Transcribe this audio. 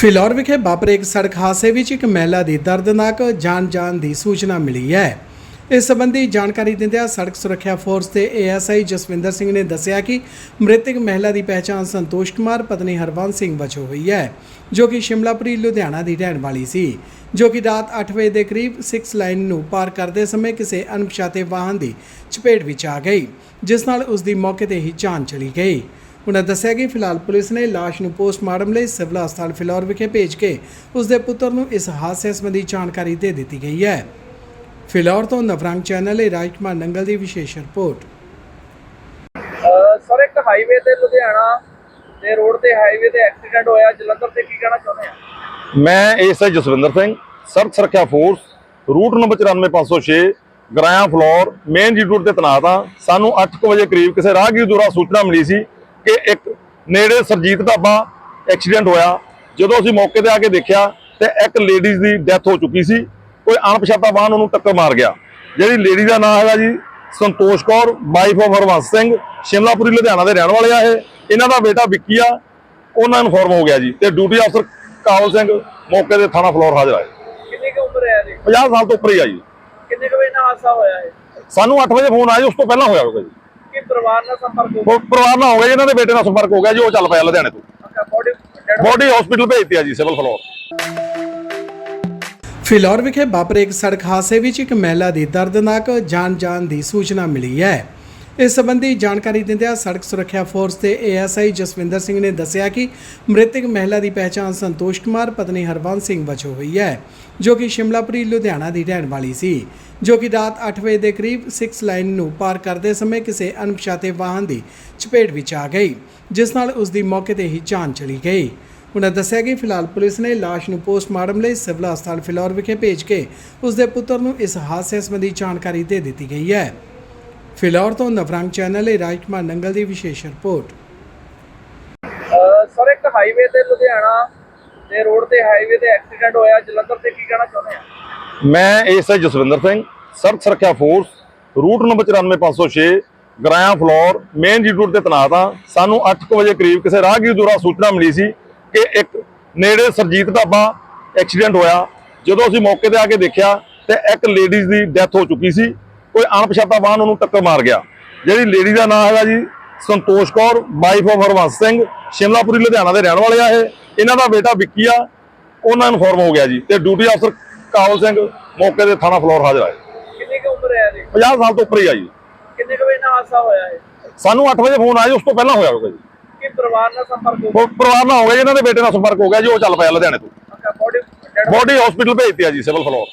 ਫਿਲੌਰ ਵਿਖੇ ਵਾਪਰੇ ਇੱਕ ਸੜਕ ਹਾਦਸੇ ਵਿੱਚ ਇੱਕ ਮਹਿਲਾ ਦੀ ਦਰਦਨਾਕ ਜਾਨ ਜਾਣ ਦੀ ਸੂਚਨਾ ਮਿਲੀ ਹੈ। ਇਸ ਸੰਬੰਧੀ ਜਾਣਕਾਰੀ ਦਿੰਦਿਆਂ ਸੜਕ ਸੁਰੱਖਿਆ ਫੋਰਸ ਦੇ ਏਐਸਆਈ ਜਸਵਿੰਦਰ ਸਿੰਘ ਨੇ ਦੱਸਿਆ ਕਿ ਮ੍ਰਿਤਕ ਮਹਿਲਾ ਦੀ ਪਹਿਚਾਣ ਸੰਤੋਸ਼ ਕੁਮਾਰ, ਪਤਨੀ ਹਰਵੰਤ ਸਿੰਘ ਵਜੋਂ ਹੋਈ ਹੈ, ਜੋ ਕਿ ਸ਼ਿਮਲਾਪੁਰੀ, ਲੁਧਿਆਣਾ ਦੀ ਰਹਿਣ ਵਾਲੀ ਸੀ, ਜੋ ਕਿ ਰਾਤ 8 ਵਜੇ ਦੇ ਕਰੀਬ 6 ਲਾਈਨ ਨੂੰ ਪਾਰ ਕਰਦੇ ਸਮੇਂ ਕਿਸੇ ਅਣਪਛਾਤੇ ਵਾਹਨ ਦੀ ਚਪੇਟ ਵਿੱਚ ਆ ਗਈ, ਜਿਸ ਨਾਲ ਉਸ ਦੀ ਮੌਕੇ ਤੇ ਹੀ ਜਾਨ ਚਲੀ ਗਈ। ਉਨ੍ਹਾਂ ਦੱਸਿਆ ਕਿ ਫਿਲਹਾਲ ਪੁਲਿਸ ਨੇ ਲਾਸ਼ ਨੂੰ ਪੋਸਟਮਾਰਟਮ ਲਈ ਸਿਵਲ ਹਸਪਤਾਲ ਫਿਲੌਰ ਵਿਖੇ ਭੇਜ ਕੇ ਉਸ ਦੇ ਪੁੱਤਰ ਨੂੰ ਇਸ ਹਾਦਸੇ ਸੰਬੰਧੀ ਜਾਣਕਾਰੀ ਦੇ ਦਿੱਤੀ ਗਈ ਹੈ। ਫਿਲੌਰ ਤੋਂ ਨਵਰੰਗ ਚੈਨਲ ਲਈ ਰਾਜਕੁਮਾਰ ਨੰਗਲ ਦੀ ਵਿਸ਼ੇਸ਼ ਰਿਪੋਰਟ। ਸਰ ਇੱਕ ਹਾਈਵੇ ਤੇ ਲੁਧਿਆਣਾ ਦੇ ਰੋਡ ਤੇ ਹਾਈਵੇ ਤੇ ਐਕਸੀਡੈਂਟ ਹੋਇਆ। ਜਲੰਧਰ ਤੇ ਕੀ ਕਹਿਣਾ ਚਾਹੁੰਦੇ ਆ? ਮੈਂ ਐਸਆਈ ਜਸਵਿੰਦਰ ਸਿੰਘ ਸੜਕ ਸੁਰੱਖਿਆ force route number 94506 Goraya Phillaur main ਜੀ ਰੂਟ ਤੇ ਤੈਨਾਤ ਸਾਨੂੰ 8:00 ਵਜੇ ਕਰੀਬ ਕਿਸੇ ਰਾਹਗੀਰ ਦੁਆਰਾ ਸੂਚਨਾ ਮਿਲੀ ਸੀ ਕਿ ਇੱਕ ਨੇੜੇ ਸਰਜੀਤ ਢਾਬਾ ਐਕਸੀਡੈਂਟ ਹੋਇਆ। ਜਦੋਂ ਅਸੀਂ ਮੌਕੇ ਤੇ ਆ ਕੇ ਦੇਖਿਆ ਤੇ ਇੱਕ ਲੇਡੀਜ਼ ਦੀ ਡੈਥ ਹੋ ਚੁੱਕੀ ਸੀ। ਕੋਈ ਅਣਪਛਾਤਾ ਵਾਹਨ ਉਹਨੂੰ ਟੱਕਰ ਮਾਰ ਗਿਆ। ਜਿਹੜੀ ਲੇਡੀ ਦਾ ਨਾਮ ਹੈਗਾ ਜੀ ਸੰਤੋਸ਼ ਕੌਰ ਵਾਈਫ ਆਫ ਹਰਵੰਸ ਸਿੰਘ ਸ਼ਿਮਲਾਪੁਰੀ ਲੁਧਿਆਣਾ ਦੇ ਰਹਿਣ ਵਾਲੇ ਆ ਇਹ। ਇਹਨਾਂ ਦਾ ਬੇਟਾ ਵਿੱਕੀ ਆ। ਉਹਨਾਂ ਨੂੰ ਇਨਫੋਰਮ ਹੋ ਗਿਆ ਜੀ ਤੇ ਡਿਊਟੀ ਅਫਸਰ ਕਾਬਲ ਸਿੰਘ ਮੌਕੇ ਤੇ ਥਾਣਾ ਫਲੋਰ ਹਾਜ਼ਰ ਆਏ। ਕਿੰਨੀ ਕੁ ਉਮਰ ਹੈ ਇਹਦੀ? 50 ਸਾਲ ਤੋਂ ਉੱਪਰ ਹੀ ਆ ਜੀ। ਕਿੰਨੇ ਕੁ ਵਜੇ ਨਾਲ ਹਾਦਸਾ ਹੋਇਆ ਹੈ ਸਾਨੂੰ 8 ਵਜੇ ਫੋਨ ਆਇਆ ਜੀ, ਉਸ ਤੋਂ ਪਹਿਲਾਂ ਹੋਇਆ ਹੋਊਗਾ ਜੀ। ਕਿ ਪਰਿਵਾਰ ਨਾਲ ਸੰਪਰਕ ਹੋ ਉਹ ਪਰਿਵਾਰ ਨਾਲ ਹੋ ਗਿਆ ਜੀ ਇਹਨਾਂ ਦੇ ਬੇਟੇ ਨਾਲ ਸੰਪਰਕ ਹੋ ਗਿਆ ਜੀ ਉਹ ਚੱਲ ਪਿਆ ਲੁਧਿਆਣੇ ਤੋਂ। ਗਿਆ ਬੋਡੀ ਬੋਡੀ ਹਸਪੀਟਲ ਭੇਜਤੀ ਆ ਜੀ ਸਿਵਲ ਫਲੋਰ ਫਿਲੌਰ ਵਿਖੇ ਵਾਪਰੇ ਇੱਕ ਸੜਕ ਹਾਦਸੇ ਵਿੱਚ ਇੱਕ ਮਹਿਲਾ ਦੀ ਦਰਦਨਾਕ ਜਾਨ ਜਾਣ ਦੀ ਸੂਚਨਾ ਮਿਲੀ ਹੈ। ਇਸ ਸੰਬੰਧੀ ਜਾਣਕਾਰੀ ਦਿੰਦਿਆਂ ਸੜਕ ਸੁਰੱਖਿਆ ਫੋਰਸ ਦੇ ਏਐਸਆਈ ਜਸਵਿੰਦਰ ਸਿੰਘ ਨੇ ਦੱਸਿਆ ਕਿ ਮ੍ਰਿਤਕ ਮਹਿਲਾ ਦੀ ਪਹਿਚਾਣ ਸੰਤੋਸ਼ ਕੁਮਾਰ, ਪਤਨੀ ਹਰਵੰਤ ਸਿੰਘ ਵਜੋਂ ਹੋਈ ਹੈ, ਜੋ ਕਿ ਸ਼ਿਮਲਾਪੁਰੀ, ਲੁਧਿਆਣਾ ਦੀ ਰਹਿਣ ਵਾਲੀ ਸੀ, ਜੋ ਕਿ ਰਾਤ 8 ਵਜੇ ਦੇ ਕਰੀਬ 6 ਲਾਈਨ ਨੂੰ ਪਾਰ ਕਰਦੇ ਸਮੇਂ ਕਿਸੇ ਅਣਪਛਾਤੇ ਵਾਹਨ ਦੀ ਚਪੇਟ ਵਿੱਚ ਆ ਗਈ, ਜਿਸ ਨਾਲ ਉਸ ਦੀ ਮੌਕੇ ਤੇ ਹੀ ਜਾਨ ਚਲੀ ਗਈ। ਉਨ੍ਹਾਂ ਦੱਸਿਆ ਕਿ ਫਿਲਹਾਲ ਪੁਲਿਸ ਨੇ ਲਾਸ਼ ਨੂੰ ਪੋਸਟਮਾਰਟਮ ਲਈ ਸਿਵਲ ਹਸਪਤਾਲ ਫਿਲੌਰ ਵਿਖੇ ਭੇਜ ਕੇ ਉਸ ਦੇ ਪੁੱਤਰ ਨੂੰ ਇਸ ਹਾਦਸੇ ਸੰਬੰਧੀ ਜਾਣਕਾਰੀ ਦੇ ਦਿੱਤੀ ਗਈ ਹੈ। ਫਿਲੌਰ ਤੋਂ ਨਵਰੰਗ ਚੈਨਲ ਲਈ ਰਾਜਕੁਮਾਰ ਨੰਗਲ ਦੀ ਵਿਸ਼ੇਸ਼ ਰਿਪੋਰਟ ਸਰ ਇੱਕ ਹਾਈਵੇ ਤੇ ਲੁਧਿਆਣਾ ਦੇ ਰੋਡ ਤੇ ਹਾਈਵੇ ਤੇ ਐਕਸੀਡੈਂਟ ਹੋਇਆ ਜਲੰਧਰ ਤੇ ਕੀ ਕਹਿਣਾ ਚਾਹੁੰਦੇ ਆ ਮੈਂ ਐਸਆਈ ਜਸਵਿੰਦਰ ਸਿੰਘ ਸੜਕ ਸੁਰੱਖਿਆ force route number 94506 Goraya Phillaur main ਜੀ ਰੂਟ ਤੇ ਤੈਨਾਤ ਹਾਂ ਸਾਨੂੰ 8:00 ਵਜੇ ਕਰੀਬ ਕਿਸੇ ਰਾਹਗੀਰ ਦੁਆਰਾ ਸੂਚਨਾ ਮਿਲੀ ਸੀ ਕਿ ਇੱਕ ਨੇੜੇ ਸਰਜੀਤ ਢਾਬਾ ਐਕਸੀਡੈਂਟ ਹੋਇਆ ਜਦੋਂ ਅਸੀਂ ਮੌਕੇ ਤੇ ਆ ਕੇ ਦੇਖਿਆ ਤੇ ਇੱਕ ਲੇਡੀਜ਼ ਦੀ ਡੈਥ ਹੋ ਚੁੱਕੀ ਸੀ ਕੋਈ ਅਣਪਛਾਤਾ ਵਾਹਨ ਉਹਨੂੰ ਟੱਕਰ ਮਾਰ ਗਿਆ। ਜਿਹੜੀ ਲੇਡੀ ਦਾ ਨਾਮ ਹੈਗਾ ਜੀ ਸੰਤੋਸ਼ ਕੌਰ ਵਾਈਫ ਆਫ ਹਰਵੰਸ ਸਿੰਘ ਸ਼ਿਮਲਾਪੁਰੀ ਲੁਧਿਆਣਾ ਦੇ ਰਹਿਣ ਵਾਲੇ ਆ ਇਹ। ਇਹਨਾਂ ਦਾ ਬੇਟਾ ਵਿੱਕੀ ਆ ਉਹਨਾਂ ਨੂੰ ਇਨਫੋਰਮ ਹੋ ਗਿਆ ਜੀ ਤੇ ਡਿਊਟੀ ਅਫਸਰ ਕਾਬਲ ਸਿੰਘ ਮੌਕੇ ਤੇ ਥਾਣਾ ਫਲੋਰ ਹਾਜ਼ਰ ਆਏ ਕਿੰਨੀ ਕੁ ਉਮਰ ਹੈ ਇਹਦੀ? 50 ਸਾਲ ਤੋਂ ਉੱਪਰ ਹੀ ਆ ਜੀ। ਕਿੰਨੇ ਕੁ ਵਜੇ ਨਾਲ ਹਾਦਸਾ ਹੋਇਆ ਹੈ ਸਾਨੂੰ 8 ਵਜੇ ਫੋਨ ਆਇਆ ਜੀ, ਉਸ ਤੋਂ ਪਹਿਲਾਂ ਹੋਇਆ ਹੋਊਗਾ ਜੀ। ਕਿ ਪਰਿਵਾਰ ਨਾਲ ਸੰਪਰਕ ਹੋ ਉਹ ਪਰਿਵਾਰ ਨਾਲ ਹੋ ਗਿਆ ਜੀ ਇਹਨਾਂ ਦੇ ਬੇਟੇ ਨਾਲ ਸੰਪਰਕ ਹੋ ਗਿਆ ਜੀ ਉਹ ਚੱਲ ਪਿਆ ਲੁਧਿਆਣੇ ਤੋਂ। ਗਿਆ ਬੋਡੀ ਬੋਡੀ ਹਸਪੀਟਲ ਭੇਜਤੀ ਆ ਜੀ ਸਿਵਲ ਫਲੋਰ